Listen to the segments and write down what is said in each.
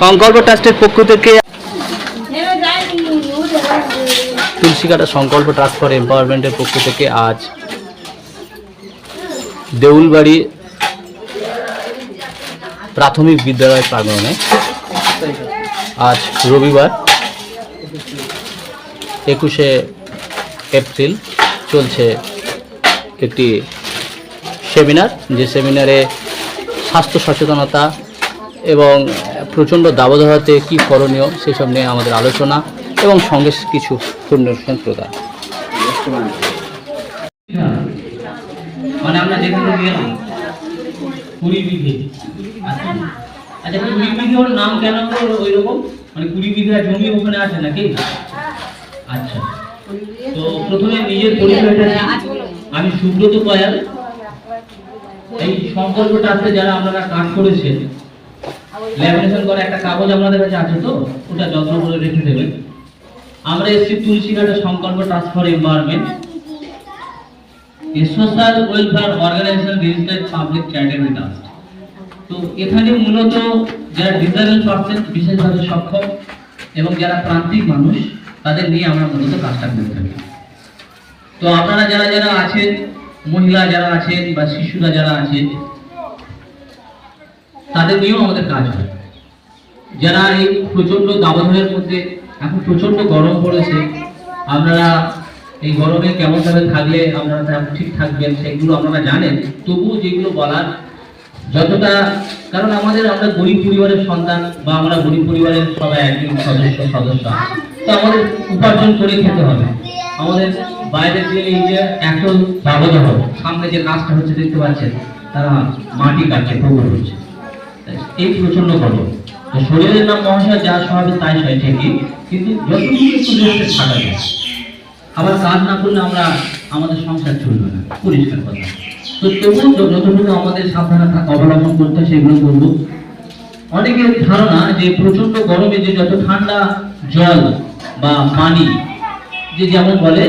সংকল্প ট্রাস্টের পক্ষ থেকে তুলসীকাটা সংকল্প ট্রাস্ট ফর এম্পাওয়ারমেন্টের পক্ষ থেকে আজ দেউলবাড়ি প্রাথমিক বিদ্যালয় প্রাঙ্গণে আজ রবিবার একুশে এপ্রিল চলছে একটি সেমিনার। যে সেমিনারে স্বাস্থ্য সচেতনতা এবং প্রচণ্ড দাবদাহতে কী করণীয় সেসব নিয়ে আমাদের আলোচনা এবং সঙ্গে কিছু পুণ্যর্ষণ প্রদান। মানে আমরা আচ্ছা। আচ্ছা মানে ওখানে আছে নাকি? আচ্ছা। প্রথমে নিজের আমি সুব্রত কয়াল এই সংকল্পটা আছে যারা আপনারা কাজ করেছেন ল্যামিনেশন করা একটা কাগজ আপনাদের কাছে আছে তো, ওটা যত্ন করে রেখে দেবেন আমরা এসেছি তুলসীঘাটের Sankalp trust for environment social welfare organisation registered public charitable trust তো এখানে মূলত যারা ডিসেবল পার্সন বিশেষভাবে সক্ষম এবং যারা প্রান্তিক মানুষ, তাদের নিয়ে আমরা মূলত কাজটা করে থাকি। তো আপনারা যারা যারা আছেন, মহিলা যারা আছেন বা শিশুরা যারা আছেন তাদের নিয়েও আমাদের কাজ হয়। যারা এই প্রচণ্ড দাবদাহের মধ্যে এখন প্রচণ্ড গরম পড়েছে, আপনারা এই গরমে কেমন ভাবে থাকলে আপনারা ঠিক থাকবেন সেগুলো আপনারা জানেন। তবুও যেগুলো বলার, যতটা, কারণ আমাদের আমরা গরিব পরিবারের সন্তান বা আমরা গরিব পরিবারের সবাই একজন সদস্য সদস্য। তো আমাদের উপার্জন করে খেতে হবে। আমাদের বাইরে যে এই যে এত দাবদাহ, সামনে যে কাজটা হচ্ছে, দেখতে পাচ্ছেন, তারা মাটি কাটছে পুকুর হচ্ছে। এই প্রচণ্ড গরম। শরীরের নাম মহাশয়, যা স্বভাবে তাই হয় ঠিকই কিন্তু যতটুকু থাকা যায়, আবার কাজ না করলে আমরা আমাদের সংসার চলবে না। পরিষ্কার কথা। তো তবুও যতটুকু আমাদের সাবধানতা অবলম্বন করতে সেগুলো করব। অনেকের ধারণা যে প্রচণ্ড গরমে যে যত ঠান্ডা জল বা পানি, যে যেমন বলে,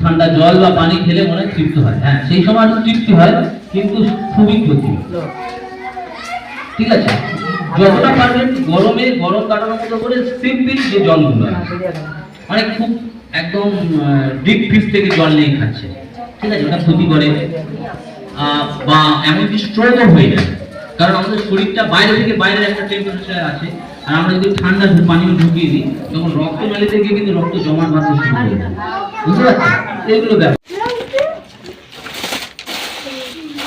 ঠান্ডা জল বা পানি খেলে মনে তৃপ্ত হয়। হ্যাঁ সেই সময় তৃপ্তি হয়, কিন্তু খুবই ক্ষতি। ঠিক আছে? যতটা পারবেন গরমে, গরম কাটানোর মতো করে সিম্পল যে জলগুলো মানে খুব একদম ডিপ ফ্রিজ থেকে জল নিয়ে খাচ্ছে। ঠিক আছে? ওটা ক্ষতি করে। বা এমনকি স্ট্রোকও হয়ে যায়। কারণ আমাদের শরীরটা বাইরে থেকে বাইরের একটা টেম্পারেচার আছে। আর আমরা যদি ঠান্ডা পানি ঢুকিয়ে দিই, তখন রক্ত মেলেতে গিয়ে কিন্তু রক্ত জমাট বাঁধতে শুরু করে। বুঝতে পারছেন? এইগুলো ব্যাপার।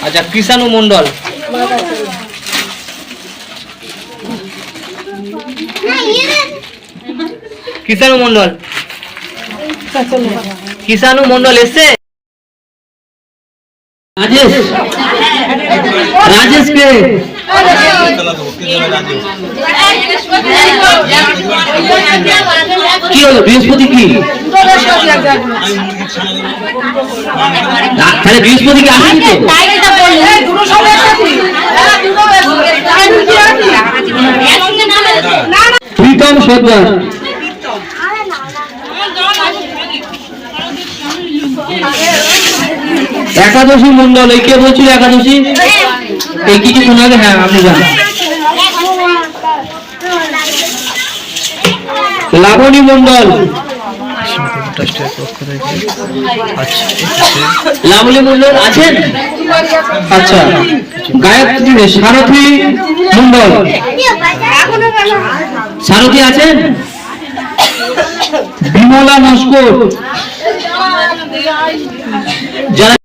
আচ্ছা কৃষাণু মন্ডল কিষাণু মন্ডল কিষাণু মন্ডল এসছে? রাজেশ। রাজেশ কে? কি হলো? বৃহস্পতি কি? তাহলে বৃহস্পতি কি আসেনি তো? সর্দার একাদশী মন্ডল, এই কে বলছিল একাদশী? এই কিছুক্ষণ আগে হ্যাঁ আপনি জানেন। লাবণী মন্ডল। লাবণী মন্ডল আছেন? আচ্ছা। গায়ত্রী, সারথী মন্ডল। সারথী আছেন বিমলা নস্কর। যারা